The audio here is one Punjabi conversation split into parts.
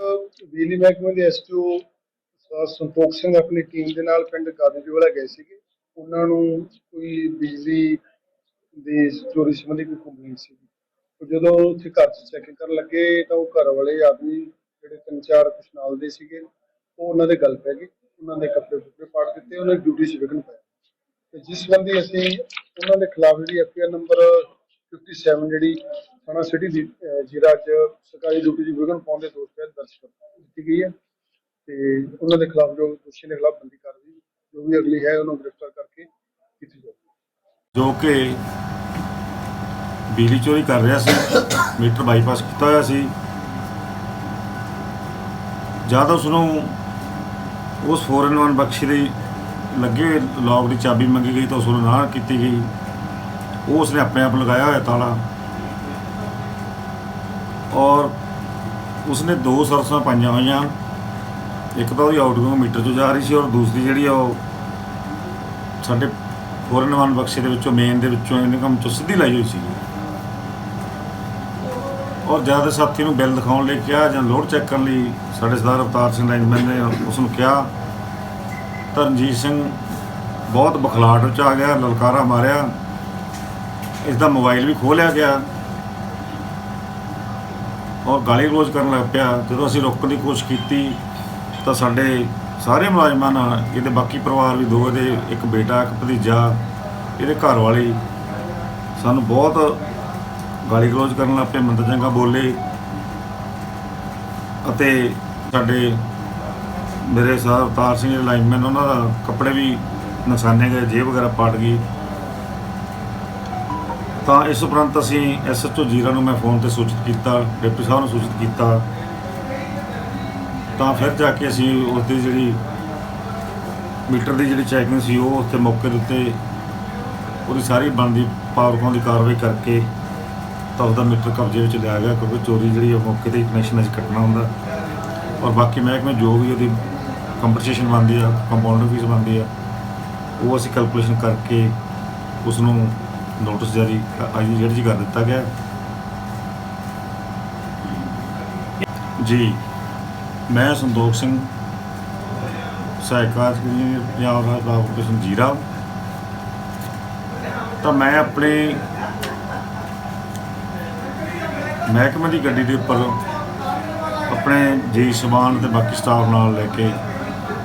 ਬਿਜਲੀ ਮਹਿਕਮੇ ਦੇ ਐਸਟੀਓ ਸੰਤੋਖ ਸਿੰਘ ਆਪਣੀ ਟੀਮ ਦੇ ਨਾਲ ਪਿੰਡ ਗਾਦੀਵਾਲਾ ਗਏ ਸੀਗੇ। ਉਹਨਾਂ ਨੂੰ ਕੋਈ ਬਿਜਲੀ ਦੀ ਚੋਰੀ ਸੰਬੰਧੀ ਕੋਈ ਕੰਪਲੇਂਟ ਸੀ ਜਦੋਂ ਉੱਥੇ ਘਰ 'ਚ ਚੈਕਿੰਗ ਕਰਨ ਲੱਗੇ ਤਾਂ ਉਹ ਘਰ ਵਾਲੇ ਆਦਮੀ ਜਿਹੜੇ ਤਿੰਨ ਚਾਰ ਕੁਛ ਨਾਲ ਦੇ ਸੀਗੇ, ਉਹ ਉਹਨਾਂ ਦੇ ਗੱਲ ਪੈ ਗਈ। ਉਹਨਾਂ ਦੇ ਕੱਪੜੇ ਕੁੱਪੜੇ ਪਾੜ ਦਿੱਤੇ, ਉਹਨਾਂ ਦੀ ਡਿਊਟੀ 'ਚ ਵਿਘਨ ਪਾਇਆ। ਤੇ ਜਿਸ ਸੰਬੰਧੀ ਅਸੀਂ ਉਹਨਾਂ ਦੇ ਖਿਲਾਫ ਜਿਹੜੀ ਐਫਆਈਆਰ ਨੰਬਰ 57 ਜਿਹੜੀ ਥਾਣਾ ਸਿਟੀ ਜੀਰਾ 'ਚ ਸਰਕਾਰੀ ਡਿਊਟੀ 'ਚ ਵਿਘਨ ਪਾਉਣ ਦੇ ਦੋਸ਼ ਤਹਿਤ ਦਰਜ ਕਰ ਗਈ ਹੈ। ਤੇ ਉਹਨਾਂ ਦੇ ਖਿਲਾਫ ਜੋ ਦੋਸ਼ੀ ਦੇ ਖਿਲਾਫ ਬੰਦੀ ਕਾਰਵਾਈ ਜੋ ਵੀ ਅਗਲੀ ਹੈ, ਉਹਨੂੰ ਗ੍ਰਿਫਤਾਰ ਕਰਕੇ ਕੀਤੀ ਜਾਵੇਗੀ ਜੋ ਕਿ ਬਿਜਲੀ ਚੋਰੀ ਕਰ ਰਿਹਾ ਸੀ, ਮੀਟਰ ਬਾਈਪਾਸ ਕੀਤਾ ਹੋਇਆ ਸੀ। ਜਦ ਉਸ ਨੂੰ ਉਸ 4-in-1 ਬਖਸ਼ੀ ਦੀ ਲੱਗੇ ਲੌਕ ਦੀ ਚਾਬੀ ਮੰਗੀ ਗਈ ਤਾਂ ਉਸ ਨੂੰ ਨਾ ਕੀਤੀ ਗਈ। ਉਹ ਉਸਨੇ ਆਪਣੇ ਆਪ ਲਗਾਇਆ ਹੋਇਆ ਤਾਲਾ। ਔਰ ਉਸਨੇ ਦੋ ਸਰਸਾਂ ਪਾਈਆਂ ਹੋਈਆਂ। ਇੱਕ ਤਾਂ ਉਹਦੀ ਆਊਟਗੋਇੰਗ ਮੀਟਰ ਤੋਂ ਜਾ ਰਹੀ ਸੀ ਔਰ ਦੂਸਰੀ ਜਿਹੜੀ ਆ ਉਹ ਸਾਡੇ ਫੋਰਨ ਵਨ ਬਖਸ਼ੇ ਦੇ ਵਿੱਚੋਂ ਮੇਨ ਦੇ ਵਿੱਚੋਂ ਇਨਕਮ ਚੋਂ ਸਿੱਧੀ ਲਾਈ ਹੋਈ ਸੀ। ਔਰ ਜਦ ਸਾਥੀ ਨੂੰ ਬਿੱਲ ਦਿਖਾਉਣ ਲਈ ਕਿਹਾ ਜਾਂ ਲੋਡ ਚੈੱਕ ਕਰਨ ਲਈ ਸਾਡੇ ਸਰਦਾਰ ਅਵਤਾਰ ਸਿੰਘ ਲਾਈਨਮੈਨ ਨੇ ਉਸ ਨੂੰ ਕਿਹਾ ਤਾਂ ਰਣਜੀਤ ਸਿੰਘ ਬਹੁਤ ਬਖਲਾਟ ਵਿੱਚ ਆ ਗਿਆ, ਲਲਕਾਰਾ ਮਾਰਿਆ। ਇਸ ਦਾ ਮੋਬਾਈਲ ਵੀ ਖੋਹ ਗਿਆ। ਔਰ ਗਾਲੀ ਗਲੋਚ ਕਰਨ ਲੱਗ ਪਿਆ। ਜਦੋਂ ਅਸੀਂ ਰੋਕਣ ਦੀ ਕੋਸ਼ਿਸ਼ ਕੀਤੀ, ਤਾਂ ਸਾਡੇ ਸਾਰੇ ਮੁਲਾਜ਼ਮਾਂ ਨਾਲ, ਇਹਦੇ ਬਾਕੀ ਪਰਿਵਾਰ ਵੀ ਦੋ ਇਹਦੇ ਇੱਕ ਬੇਟਾ, ਇੱਕ ਭਤੀਜਾ, ਇਹਦੇ ਘਰ ਵਾਲੀ, ਸਾਨੂੰ ਬਹੁਤ ਗਾਲੀ ਗਲੋਚ ਕਰਨ ਲੱਗ ਪਏ, ਮੰਦਰ ਚੰਗਾ ਬੋਲੇ। ਅਤੇ ਸਾਡੇ ਮੇਰੇ ਸਾਹਿਬ ਅਵਤਾਰ ਸਿੰਘ ਲਾਈਨਮੈਨ, ਉਹਨਾਂ ਦਾ ਕੱਪੜੇ ਵੀ ਨੁਕਸਾਨੇ ਗਏ, ਜੇਬ ਵਗੈਰਾ ਪਾਟ ਗਈ। ਤਾਂ ਇਸ ਉਪਰੰਤ ਅਸੀਂ ਐਸਐਚਓ ਜੀਰਾ ਨੂੰ ਮੈਂ ਫੋਨ ਤੇ ਸੂਚਿਤ ਕੀਤਾ, ਡਿਪਟੀ ਸਾਹਿਬ ਨੂੰ ਸੂਚਿਤ ਕੀਤਾ। ਤਾਂ ਫਿਰ ਜਾ ਕੇ ਅਸੀਂ ਉਸ ਦੀ ਜਿਹੜੀ ਮੀਟਰ ਦੀ ਜਿਹੜੀ ਚੈਕਿੰਗ ਸੀ, ਉਹ ਉੱਥੇ ਮੌਕੇ ਦੇ ਉੱਤੇ ਉਹਦੀ ਸਾਰੀ ਬਣਦੀ ਪਾਵਰ ਦੀ ਕਾਰਵਾਈ ਕਰਕੇ ਤਾਂ ਉਹਦਾ ਮੀਟਰ ਕਬਜ਼ੇ ਵਿੱਚ ਲਿਆ ਗਿਆ, ਕਿਉਂਕਿ ਚੋਰੀ ਜਿਹੜੀ ਉਹ ਮੌਕੇ ਤੇ ਕਨੈਕਸ਼ਨ ਅਸੀਂ ਕੱਟਣਾ ਹੁੰਦਾ। ਔਰ ਬਾਕੀ ਮਹਿਕਮੇ ਜੋ ਵੀ ਉਹਦੀ ਕੰਪਨਸੇਸ਼ਨ ਬਣਦੀ ਆ ਕੰਪਾਊਂਡਰ ਫੀਸ ਬਣਦੀ ਆ, ਉਹ ਅਸੀਂ ਕੈਲਕੂਲੇਸ਼ਨ ਕਰਕੇ ਉਸ ਨੂੰ ਨੋਟਿਸ ਜਾਰੀ ਅੱਜ ਦੀ ਡੇਟ 'ਚ ਕਰ ਦਿੱਤਾ ਗਿਆ। ਜੀ, ਮੈਂ ਸੰਤੋਖ ਸਿੰਘ ਸਹਾਇਕਾਰ ਇੰਜੀਨੀਅਰ ਪੰਜਾਬ ਰਾਜ ਕਾਰਪੋਰੇਸ਼ਨ ਜੀਰਾ ਤਾਂ ਮੈਂ ਆਪਣੇ ਮਹਿਕਮੇ ਦੀ ਗੱਡੀ ਦੇ ਉੱਪਰ ਆਪਣੇ ਜੀ ਸਮਾਨ ਤੇ ਬਾਕੀ ਸਟਾਫ ਨਾਲ ਲੈ ਕੇ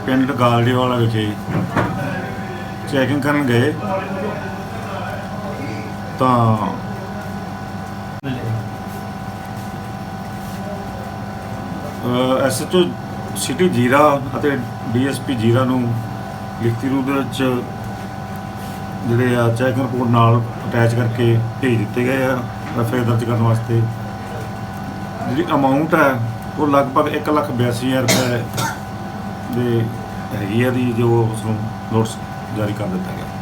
ਪਿੰਡ ਗਾਲੜੀਵਾਲਾ ਵਿਖੇ ਚੈਕਿੰਗ ਕਰਨ ਗਏ। ਤਾਂ ਐਸਐਚਓ ਸਿਟੀ ਜੀਰਾ ਅਤੇ ਡੀਐਸਪੀ ਜੀਰਾ ਨੂੰ ਲਿਖਤੀ ਰੂਪ ਦੇ ਵਿੱਚ ਜਿਹੜੇ ਆ ਚੈਕਿੰਗ ਰਿਪੋਰਟ ਨਾਲ ਅਟੈਚ ਕਰਕੇ ਭੇਜ ਦਿੱਤੇ ਗਏ ਆ ਐਫਆਈਆਰ ਦਰਜ ਕਰਨ ਵਾਸਤੇ। ਜਿਹੜੀ ਅਮਾਉਂਟ ਹੈ, ਉਹ ਲਗਭਗ 182000 ਰੁਪਏ ਦੇ ਹੈਗੀ ਆ ਦੀ ਜੋ ਉਸ ਨੂੰ ਨੋਟਿਸ ਜਾਰੀ ਕਰ ਦਿੱਤਾ ਗਿਆ।